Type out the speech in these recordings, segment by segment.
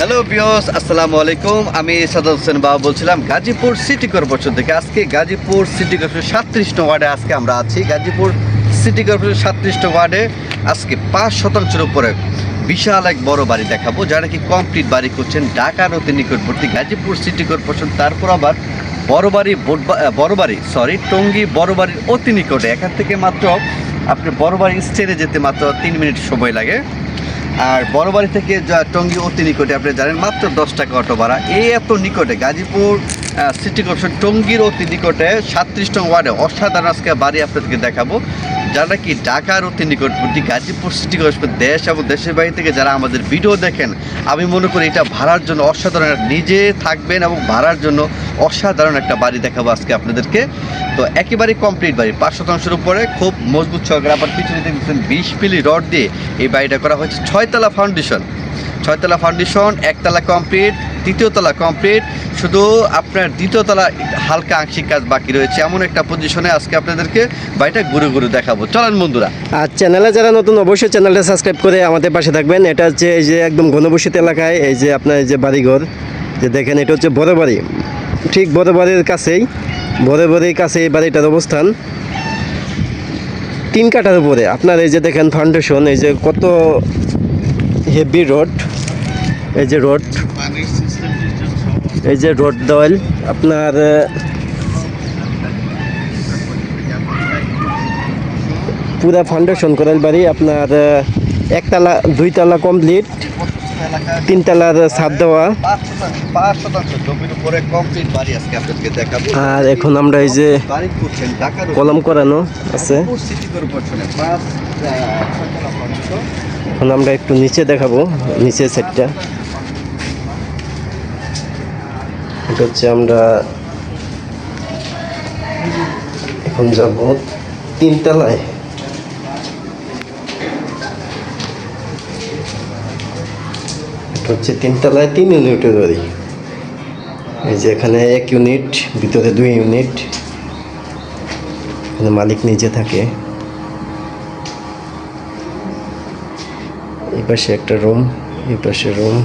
Hello বিয়স আসসালামু আলাইকুম আমি সাদা হোসেন বাবা বলছিলাম গাজীপুর সিটি কর্পোরেশন থেকে। আজকে গাজীপুর সিটি কর্পোরেশন সাতত্রিশ ওয়ার্ডে আজকে আমরা আছি। গাজীপুর সিটি কর্পোরেশন সাতত্রিশ ওয়ার্ডে আজকে পাঁচ শতাংশের উপরে বিশাল এক বড় বাড়ি দেখাবো। যারা কি কমপ্লিট বাড়ি করছেন ঢাকার অতি নিকটবর্তী গাজীপুর সিটি কর্পোরেশন তারপর আবার বড় বাড়ি বড় বাড়ি সরি টঙ্গী বড় বাড়ির অতি নিকটে। এখান থেকে মাত্র আপনি বড় বাড়ি স্টেনে যেতে মাত্র তিন মিনিট সময় লাগে। আর বড় বাড়ি থেকে টঙ্গী অতি নিকটে, আপনি জানেন, মাত্র দশ টাকা অটো ভাড়া। এই এত নিকটে, গাজীপুর সিটি কর্পোরেশন টঙ্গির অতি নিকটে সাতত্রিশ ওয়ার্ডে। অসাধারণ আজকে বাড়ি আপনাদেরকে দেখাবো। যারা কি ঢাকার অতি নিকটবর্তী গাজীপুর সিটি কর্পোরেশন দেশ এবং দেশের বাইরে থেকে যারা আমাদের ভিডিও দেখেন, আমি মনে করি এটা ভাড়ার জন্য অসাধারণ নিজে থাকবেন এবং ভাড়ার জন্য অসাধারণ একটা বাড়ি দেখাবো আজকে আপনাদেরকে। তো একেবারে কমপ্লিট বাড়ি, পাঁচ শতাংশের উপরে, খুব মজবুত সহকারে আবার পিছনে দেখছেন বিশ পিলি রড দিয়ে এই বাড়িটা করা হয়েছে। ছয়তলা ফাউন্ডেশন ছয়তলা ফাউন্ডেশন একতলা কমপ্লিট তৃতীয়তলা কমপ্লিট শুধু আপনার দ্বিতীয়তলা হালকা আংশিক কাজ বাকি রয়েছে, এমন একটা পজিশনে আজকে আপনাদেরকে বাড়িটা ঘুরে ঘুরে দেখাবো। চলেন বন্ধুরা। আর চ্যানেলে যারা নতুন, অবশ্যই চ্যানেলটা সাবস্ক্রাইব করে আমাদের পাশে থাকবেন। এটা হচ্ছে এই যে একদম ঘনবসিত এলাকায়, এই যে আপনার যে বাড়িঘর, যে দেখেন এটা হচ্ছে বড় বাড়ি। ঠিক বড় বাড়ির কাছেই, বড় বাড়ির কাছে এই বাড়িটার অবস্থান। তিন কাঠার উপরে। আপনার এই যে দেখেন ফাউন্ডেশন এই যে কত হেভি রোড এই যে রোড। এই যে রোড দেওয়াল আপনার পুরা ফাউন্ডেশন করার বাড়ি, আপনার একতলা, দুইতলা কমপ্লিট তিনতলার ছাদ দেওয়া। আর এখন আমরা এই যে কলম করানো আছে। এখন আমরা একটু নিচে দেখাবো, নিচের সাইডটা এটা হচ্ছে আমরা এখন যাব তিনতলায়। এটা হচ্ছে তিনতলায় তিন ইউনিটের বাড়ি। এই যে এখানে এক ইউনিট, ভিতরে দুই ইউনিট। এখানে মালিক নিজে থাকে। এই পাশে একটা রুম, এই পাশে রুম।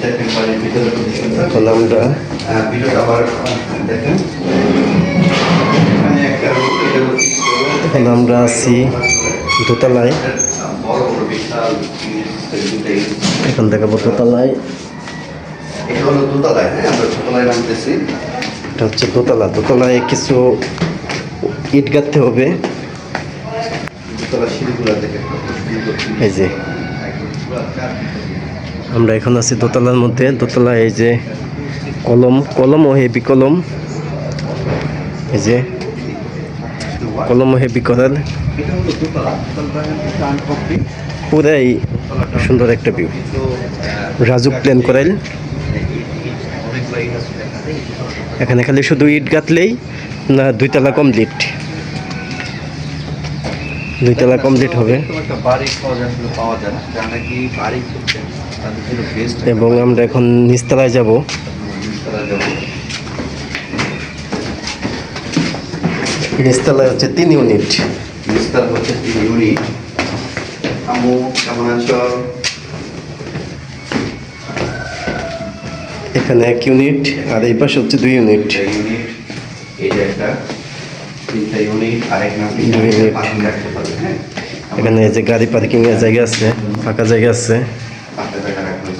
Fix করবেন। এখন আমরা আছি দোতলায়। এখন দেখাবো দোতলায়। এটা হলো দোতলায় হ্যাঁ? আমরা দোতলায় নামতেছি। এটা হচ্ছে দোতলা। দোতলায় কিছু ইট গাঁথতে হবে। এই যে। আমরা এখন আছি দোতলার মধ্যে। দোতলা এই যে কলম কলম ও হেভি কলম। এই যে কলম ও হেভি করার। পুরাই সুন্দর একটা ভিউ রাজুক প্ল্যান করাইল। এখানে খালি শুধু ইট গাঁথলেই না, দুইতলা কমপ্লিট দুইতলা কমপ্লিট হবে। এবং আমরা এখন নিচতলায় যাব। নিচতলায় হচ্ছে তিন ইউনিট। হচ্ছে তিন ইউনিট। আমু কেমন আছো? এখানে এক ইউনিট আর এই পাশে হচ্ছে দুই ইউনিট। ইউনিট এটা একটা তিনটা ইউনিট আর এক নাম ইউনিট। হ্যাঁ? এখানে যে গাড়ি পার্কিং এর জায়গা আছে ফাঁকা জায়গা আছে পাঁচটা জায়গা রাখা হয়েছে আপনি